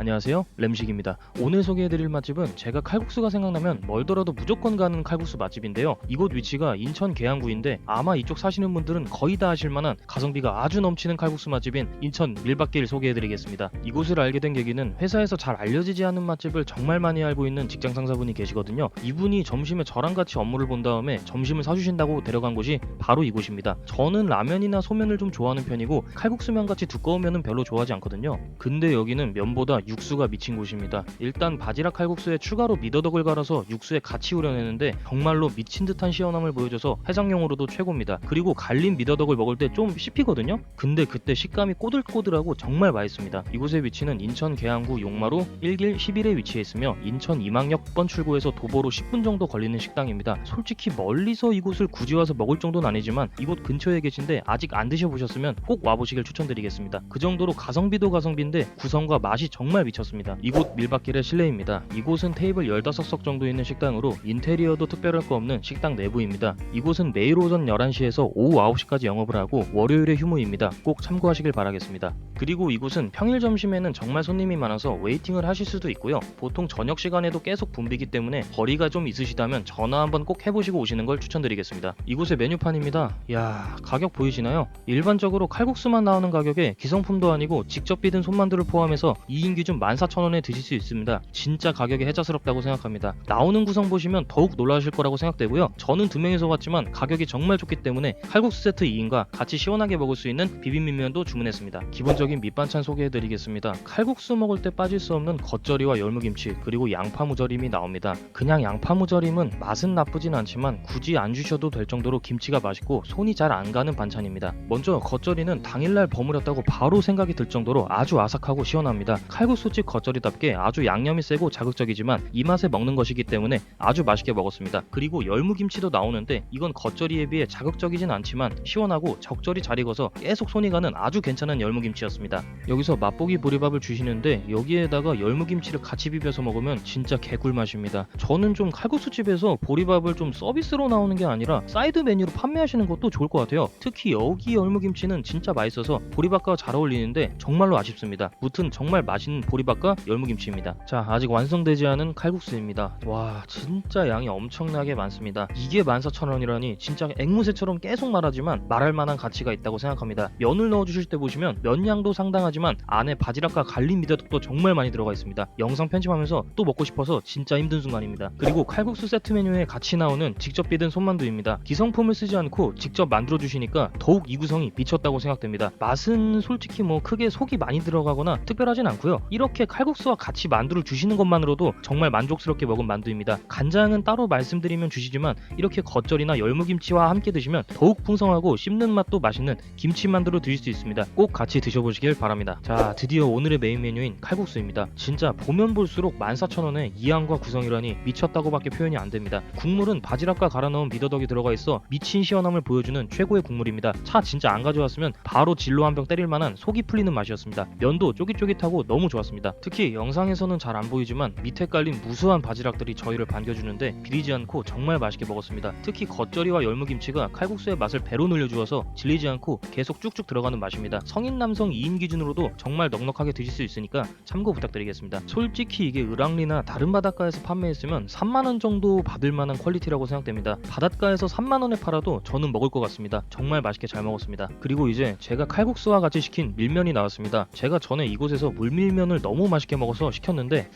안녕하세요. 램식입니다. 오늘 소개해드릴 맛집은 제가 칼국수가 생각나면 멀더라도 무조건 가는 칼국수 맛집인데요. 이곳 위치가 인천 계양구인데 아마 이쪽 사시는 분들은 거의 다 아실만한 가성비가 아주 넘치는 칼국수 맛집인 인천 밀밭길 소개해드리겠습니다. 이곳을 알게 된 계기는 회사에서 잘 알려지지 않은 맛집을 정말 많이 알고 있는 직장 상사분이 계시거든요. 이분이 점심에 저랑 같이 업무를 본 다음에 점심을 사주신다고 데려간 곳이 바로 이곳입니다. 저는 라면이나 소면을 좀 좋아하는 편이고 칼국수면 같이 두꺼운 면은 별로 좋아하지 않거든요. 근데 여기는 면보다 육수가 미친 곳입니다. 일단 바지락 칼국수에 추가로 미더덕을 갈아서 육수에 같이 우려내는데 정말로 미친 듯한 시원함을 보여줘서 해장용으로도 최고입니다. 그리고 갈린 미더덕을 먹을 때 좀 씹히거든요. 근데 그때 식감이 꼬들꼬들하고 정말 맛있습니다. 이곳의 위치는 인천 계양구 용마루 1길 11에 위치해 있으며 인천 이망역 번 출구에서 도보로 10분 정도 걸리는 식당입니다. 솔직히 멀리서 이곳을 굳이 와서 먹을 정도는 아니지만 이곳 근처에 계신데 아직 안 드셔보셨으면 꼭 와보시길 추천드리겠습니다. 그 정도로 가성비도 가성비인데 구성과 맛이 정말 미쳤습니다. 이곳 밀밭길의 실내입니다. 이곳은 테이블 15석 정도 있는 식당으로 인테리어도 특별할 거 없는 식당 내부입니다. 이곳은 매일 오전 11시에서 오후 9시까지 영업을 하고 월요일에 휴무입니다. 꼭 참고하시길 바라겠습니다. 그리고 이곳은 평일 점심에는 정말 손님이 많아서 웨이팅을 하실 수도 있고요. 보통 저녁 시간에도 계속 붐비기 때문에 거리가 좀 있으시다면 전화 한번 꼭 해보시고 오시는 걸 추천드리겠습니다. 이곳의 메뉴판입니다. 야 가격 보이시나요? 일반적으로 칼국수만 나오는 가격에 기성품도 아니고 직접 빚은 손만두를 포함해서 2인 기준 14,000원에 드실 수 있습니다. 진짜 가격이 해자스럽다고 생각합니다. 나오는 구성 보시면 더욱 놀라실 거라고 생각되고요. 저는 두 명이서 왔지만 가격이 정말 좋기 때문에 칼국수 세트 2인과 같이 시원하게 먹을 수 있는 비빔면도 주문했습니다. 기본적인 밑반찬 소개해드리겠습니다. 칼국수 먹을 때 빠질 수 없는 겉절이와 열무김치 그리고 양파 무절임이 나옵니다. 그냥 양파 무절임은 맛은 나쁘진 않지만 굳이 안 주셔도 될 정도로 김치가 맛있고 손이 잘 안 가는 반찬입니다. 먼저 겉절이는 당일날 버무렸다고 바로 생각이 들 정도로 아주 아삭하고 시원합니다. 칼 국수집 겉절이답게 아주 양념이 세고 자극적이지만 이 맛에 먹는 것이기 때문에 아주 맛있게 먹었습니다. 그리고 열무김치도 나오는데 이건 겉절이에 비해 자극적이진 않지만 시원하고 적절히 잘 익어서 계속 손이 가는 아주 괜찮은 열무김치였습니다. 여기서 맛보기 보리밥을 주시는데 여기에다가 열무김치를 같이 비벼서 먹으면 진짜 개꿀맛입니다. 저는 좀 칼국수집에서 보리밥을 좀 서비스로 나오는 게 아니라 사이드 메뉴로 판매하시는 것도 좋을 것 같아요. 특히 여기 열무김치는 진짜 맛있어서 보리밥과 잘 어울리는데 정말로 아쉽습니다. 무튼 정말 맛있는 보리밥과 열무김치입니다. 자, 아직 완성되지 않은 칼국수입니다. 와, 진짜 양이 엄청나게 많습니다. 이게 14,000원이라니 진짜 앵무새처럼 계속 말하지만 말할 만한 가치가 있다고 생각합니다. 면을 넣어주실 때 보시면 면 양도 상당하지만 안에 바지락과 갈린 미더덕도 정말 많이 들어가 있습니다. 영상 편집하면서 또 먹고 싶어서 진짜 힘든 순간입니다. 그리고 칼국수 세트 메뉴에 같이 나오는 직접 빚은 손만두입니다. 기성품을 쓰지 않고 직접 만들어 주시니까 더욱 이 구성이 미쳤다고 생각됩니다. 맛은 솔직히 뭐 크게 속이 많이 들어가거나 특별하진 않고요. 이렇게 칼국수와 같이 만두를 주시는 것만으로도 정말 만족스럽게 먹은 만두입니다. 간장은 따로 말씀드리면 주시지만 이렇게 겉절이나 열무김치와 함께 드시면 더욱 풍성하고 씹는 맛도 맛있는 김치 만두로 드실 수 있습니다. 꼭 같이 드셔보시길 바랍니다. 자, 드디어 오늘의 메인 메뉴인 칼국수입니다. 진짜 보면 볼수록 14,000원에 이양과 구성이라니 미쳤다고밖에 표현이 안 됩니다. 국물은 바지락과 갈아 넣은 미더덕이 들어가 있어 미친 시원함을 보여주는 최고의 국물입니다. 차 진짜 안 가져왔으면 바로 진로 한 병 때릴 만한 속이 풀리는 맛이었습니다. 면도 쫄깃쫄깃하고 너무 좋았습니다. 특히 영상에서는 잘 안 보이지만 밑에 깔린 무수한 바지락들이 저희를 반겨주는데 비리지 않고 정말 맛있게 먹었습니다. 특히 겉절이와 열무김치가 칼국수의 맛을 배로 늘려주어서 질리지 않고 계속 쭉쭉 들어가는 맛입니다. 성인 남성 2인 기준으로도 정말 넉넉하게 드실 수 있으니까 참고 부탁드리겠습니다. 솔직히 이게 을왕리나 다른 바닷가에서 판매했으면 3만원 정도 받을 만한 퀄리티라고 생각됩니다. 바닷가에서 3만원에 팔아도 저는 먹을 것 같습니다. 정말 맛있게 잘 먹었습니다. 그리고 이제 제가 칼국수와 같이 시킨 밀면이 나왔습니다. 제가 전에 이곳에서 물밀면 을 너무 맛있게 먹어서 시켰는데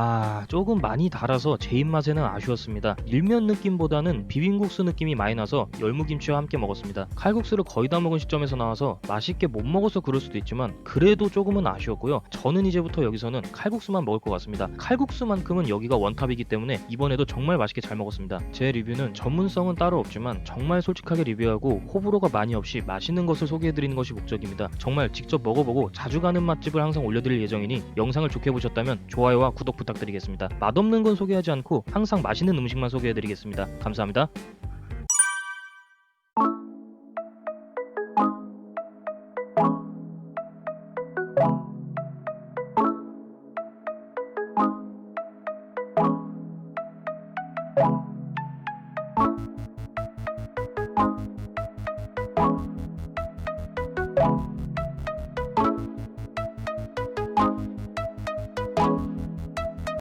아 조금 많이 달아서 제 입맛에는 아쉬웠습니다. 밀면 느낌보다는 비빔국수 느낌이 많이 나서 열무김치와 함께 먹었습니다. 칼국수를 거의 다 먹은 시점에서 나와서 맛있게 못 먹어서 그럴 수도 있지만 그래도 조금은 아쉬웠고요. 저는 이제부터 여기서는 칼국수만 먹을 것 같습니다. 칼국수만큼은 여기가 원탑이기 때문에 이번에도 정말 맛있게 잘 먹었습니다. 제 리뷰는 전문성은 따로 없지만 정말 솔직하게 리뷰하고 호불호가 많이 없이 맛있는 것을 소개해드리는 것이 목적입니다. 정말 직접 먹어보고 자주 가는 맛집을 항상 올려드릴 예정이니 영상을 좋게 보셨다면 좋아요와 구독 부탁드리겠습니다. 맛없는 건 소개하지 않고 항상 맛있는 음식만 소개해드리겠습니다. 감사합니다. you